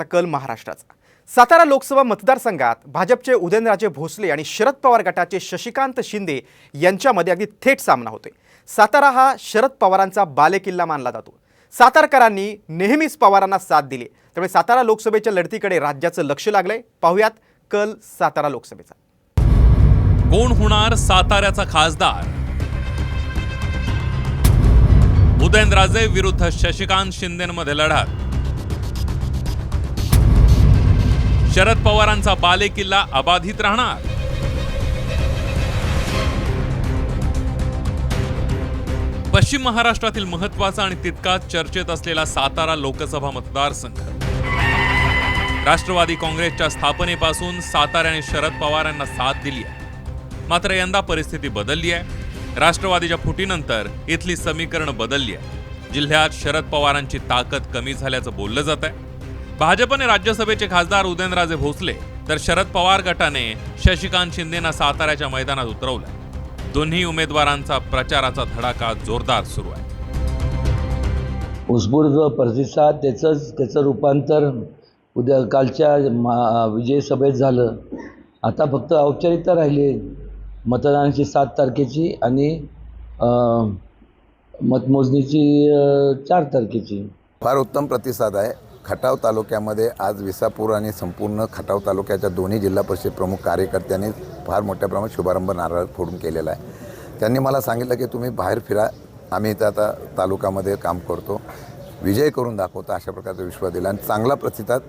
आता कल महाराष्ट्राचा. सातारा लोकसभा मतदारसंघात भाजपचे उदयनराजे भोसले आणि शरद पवार गटाचे शशिकांत शिंदे यांच्यामध्ये अगदी थेट सामना होतोय. सातारा हा शरद पवारांचा बालेकिल्ला मानला जातो. सातारकरांनी नेहमीच पवारांना साथ दिली. त्यामुळे सातारा लोकसभेच्या लढतीकडे राज्याचं लक्ष लागलंय. पाहुयात कल सातारा लोकसभेचा. कोण होणार साताऱ्याचा खासदार? उदयनराजे विरुद्ध शशिकांत शिंदेमध्ये लढत. शरद पवारांचा बालेकिल्ला अबाधित राहणार. पश्चिम महाराष्ट्रातील महत्त्वाचा आणि तितकाच चर्चेत असलेला सातारा लोकसभा मतदारसंघ. राष्ट्रवादी काँग्रेसच्या स्थापनेपासून साताऱ्याने शरद पवार यांना साथ दिली आहे. मात्र यंदा परिस्थिती बदलली आहे. राष्ट्रवादीच्या फुटीनंतर इथली समीकरण बदलली आहे जिल्ह्यात शरद पवारांची ताकद कमी झाल्याचं बोललं जात आहे भाजपने राज्यसभेचे खासदार उदयनराजे भोसले तर शरद पवार गटाने शशिकांत शिंदेना साताऱ्याच्या मैदानात उतरवलं. दोन्ही उमेदवारांचा प्रचाराचा धडाका जोरदार सुरू आहे. उत्स्फूर्त प्रतिसाद त्याचंच त्याचं रूपांतर उद्या कालच्या मा विजय सभेत झालं. आता फक्त औपचारिकता राहिली मतदानाची सात तारखेची आणि मतमोजणीची चार तारखेची. फार उत्तम प्रतिसाद आहे. खटाव तालुक्यामध्ये आज विसापूर आणि संपूर्ण खटाव तालुक्याच्या दोन्ही जिल्हा परिषद प्रमुख कार्यकर्त्यांनी फार मोठ्या प्रमाणात शुभारंभ नारळ फोडून केलेला आहे. त्यांनी मला सांगितलं की तुम्ही बाहेर फिरा आम्ही इथं आता तालुक्यामध्ये काम करतो. विजय करून दाखवतो अशा प्रकारचा विश्वास दिला आणि चांगला प्रतिसाद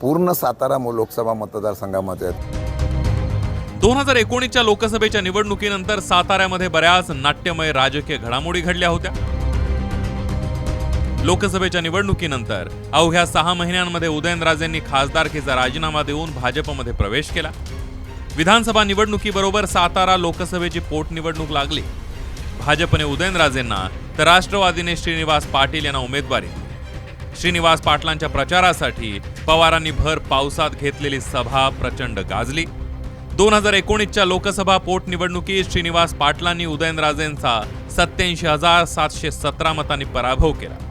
पूर्ण सातारा लोकसभा मतदारसंघामध्ये दोन हजार एकोणीसच्या लोकसभेच्या निवडणुकीनंतर साताऱ्यामध्ये बऱ्याच नाट्यमय राजकीय घडामोडी घडल्या होत्या. लोकसभेच्या निवडणुकीनंतर अवघ्या सहा महिन्यांमध्ये उदयनराजेंनी खासदारकीचा राजीनामा देऊन भाजपमध्ये प्रवेश केला. विधानसभा निवडणुकीबरोबर सातारा लोकसभेची पोटनिवडणूक लागली. भाजपने उदयनराजेंना तर राष्ट्रवादीने श्रीनिवास पाटील यांना उमेदवारी श्रीनिवास पाटलांच्या प्रचारासाठी पवारांनी भर पावसात घेतलेली सभा प्रचंड गाजली. दोन हजार एकोणीसच्या लोकसभा पोटनिवडणुकीत श्रीनिवास पाटलांनी उदयनराजेंचा सत्याऐंशी हजार सातशे सतरा मतांनी पराभव केला.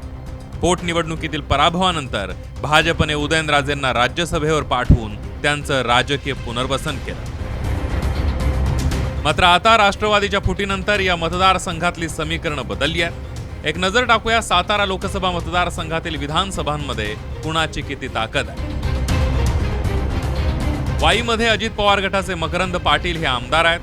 पोटनिवडणुकीतील पराभवानंतर भाजपने उदयनराजेंना राज्यसभेवर पाठवून त्यांचं राजकीय पुनर्वसन केलं. मात्र आता राष्ट्रवादीच्या फुटीनंतर या मतदारसंघातली समीकरणं बदलली आहेत. एक नजर टाकूया सातारा लोकसभा मतदारसंघातील विधानसभांमध्ये कुणाची किती ताकद आहे? वाईमध्ये अजित पवार गटाचे मकरंद पाटील हे आमदार आहेत.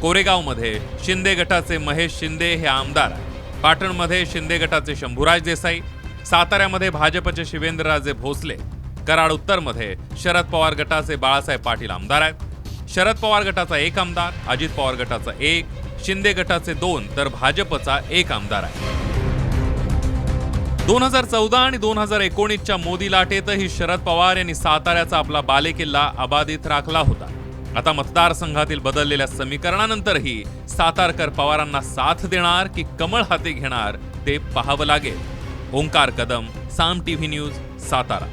कोरेगावमध्ये शिंदे गटाचे महेश शिंदे हे आमदार आहेत. पाटणमध्ये शिंदे गटाचे शंभूराज देसाई साताऱ्यामध्ये भाजपचे शिवेंद्रराजे भोसले कराड उत्तरमध्ये शरद पवार गटाचे बाळासाहेब पाटील आमदार आहेत. शरद पवार गटाचा एक आमदार अजित पवार गटाचा एक शिंदे गटाचे दोन तर भाजपचा एक आमदार आहे. दोन हजार चौदा आणि दोन हजार एकोणीसच्या मोदी लाटेतही शरद पवार यांनी साताऱ्याचा आपला बालेकिल्ला अबाधित राखला होता. आता मतदारसंघातील बदललेल्या समीकरणानंतरही सातारकर पवारांना साथ देणार की कमळ हाती घेणार ते पाहावं लागेल. Omkar Kadam Saam TV news Satara.